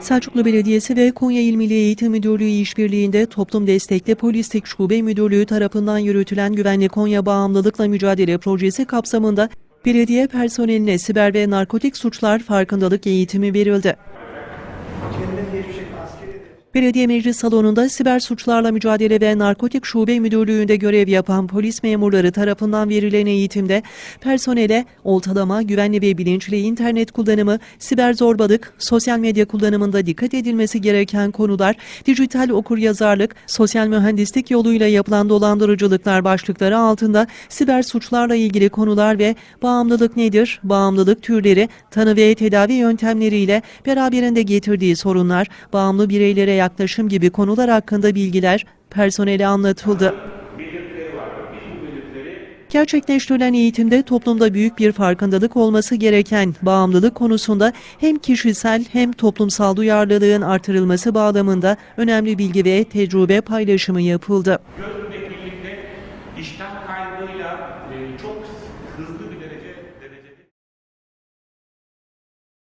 Selçuklu Belediyesi ve Konya İl Milli Eğitim Müdürlüğü işbirliğinde Toplum Destekli Polislik Şube Müdürlüğü tarafından yürütülen Güvenli Konya Bağımlılıkla Mücadele Projesi kapsamında belediye personeline siber ve narkotik suçlar farkındalık eğitimi verildi. Belediye Meclis Salonu'nda siber suçlarla mücadele ve narkotik şube müdürlüğünde görev yapan polis memurları tarafından verilen eğitimde personele oltalama, güvenli ve bilinçli internet kullanımı, siber zorbalık, sosyal medya kullanımında dikkat edilmesi gereken konular, dijital okuryazarlık, sosyal mühendislik yoluyla yapılan dolandırıcılıklar başlıkları altında siber suçlarla ilgili konular ve bağımlılık nedir, bağımlılık türleri, tanı ve tedavi yöntemleriyle beraberinde getirdiği sorunlar, bağımlı bireylere yaklaşım gibi konular hakkında bilgiler personele anlatıldı. Gerçekleştirilen eğitimde toplumda büyük bir farkındalık olması gereken bağımlılık konusunda hem kişisel hem toplumsal duyarlılığın artırılması bağlamında önemli bilgi ve tecrübe paylaşımı yapıldı. gözle birlikte iştah kaybıyla e, çok hızlı bir derece